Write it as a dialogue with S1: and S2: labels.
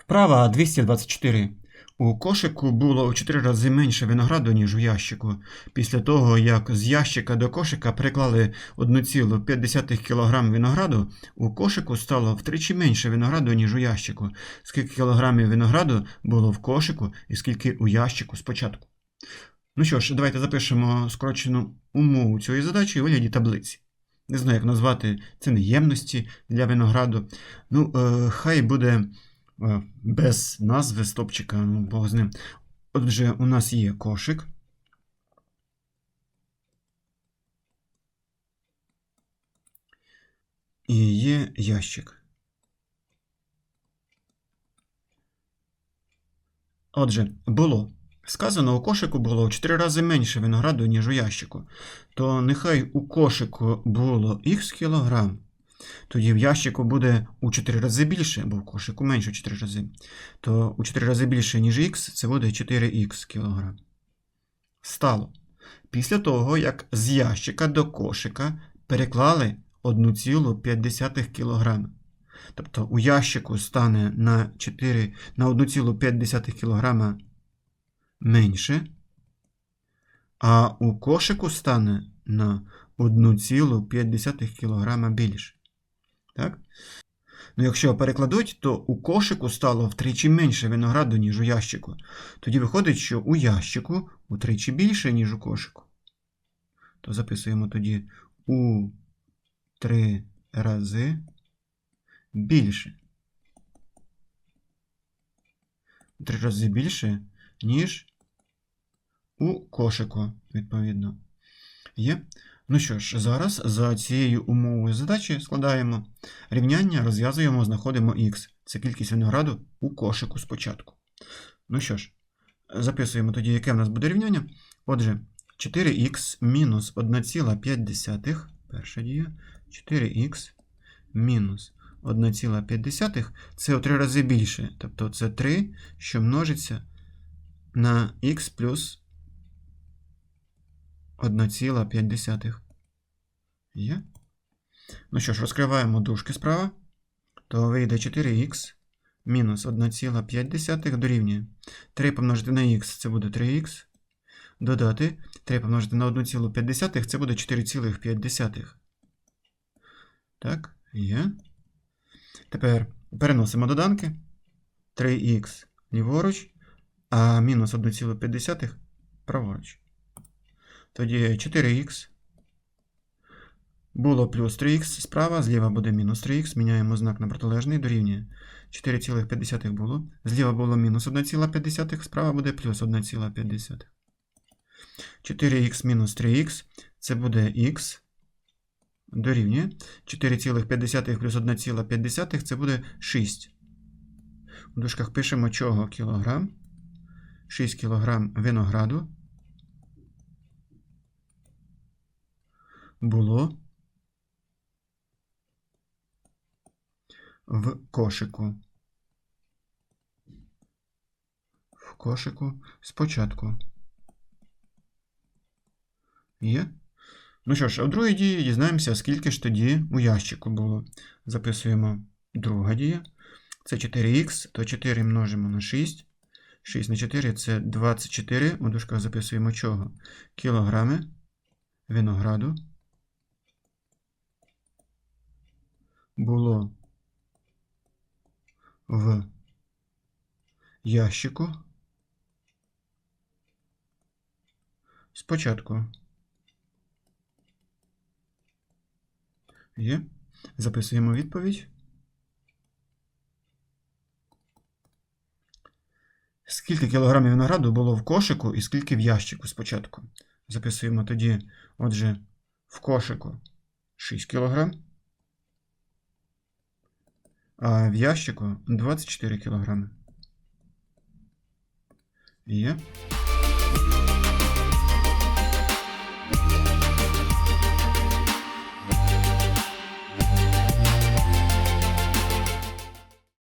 S1: Вправа 224. У кошику було у 4 рази менше винограду, ніж у ящику. Після того, як з ящика до кошика приклали 1,5 кг винограду, у кошику стало втричі менше винограду, ніж у ящику. Скільки кілограмів винограду було в кошику і скільки у ящику спочатку. Ну що ж, давайте запишемо скорочену умову цієї задачі у вигляді таблиці. Не знаю, як назвати це неємності для винограду. Ну, е, хай буде без назви стопчика, ну, Бог з ним. Отже, у нас є кошик. І є ящик. Отже, було. Сказано, у кошику було в 4 рази менше винограду, ніж у ящику. То нехай у кошику було х кілограм, тоді в ящику буде у 4 рази більше, бо в кошику менше у 4 рази. То у 4 рази більше, ніж х, це буде 4х кілограм. Стало. Після того, як з ящика до кошика переклали 1,5 кг. Тобто у ящику стане на 4, на 1,5 кг менше, а у кошику стане на 1,5 кг більше. Так? Ну, якщо перекладуть, то у кошику стало втричі менше винограду, ніж у ящику. Тоді виходить, що у ящику утричі більше, ніж у кошику. То записуємо тоді у три рази більше. У три рази більше, ніж у кошику, відповідно. Є. Ну що ж, зараз за цією умовою задачі складаємо рівняння, розв'язуємо, знаходимо х. Це кількість винограду у кошику спочатку. Ну що ж, записуємо тоді, яке в нас буде рівняння. Отже, 4х мінус 1,5, перша дія, 4х мінус 1,5 це у 3 рази більше. Тобто це 3, що множиться на х плюс 1,5. Є. Ну що ж, розкриваємо дужки справа. То вийде 4х мінус 1,5 дорівнює. 3 помножити на х це буде 3х. Додати 3 помножити на 1,5 це буде 4,5. Так, є. Тепер переносимо доданки. 3х ліворуч, а мінус 1,5 праворуч. Тоді 4х. Було плюс 3х справа, зліва буде мінус 3х. Міняємо знак на протилежний, дорівнює 4,5 було. Зліва було мінус 1,5, справа буде плюс 1,5. 4х мінус 3х це буде х. Дорівнює. 4,5 плюс 1,5 це буде 6. У дужках пишемо чого кілограм. 6 кілограм винограду. Було в кошику. В кошику спочатку. Є? Ну що ж, а в другій дії дізнаємося, скільки ж тоді у ящику було. Записуємо друга дія. Це 4х, то 4 множимо на 6. 6 на 4 це 24. У дужках записуємо чого? Кілограми винограду. Було в ящику спочатку. Є. Записуємо відповідь. Скільки кілограмів винограду було в кошику і скільки в ящику спочатку? Записуємо тоді, отже, в кошику 6 кілограм а в ящику 24 кілограми. Є.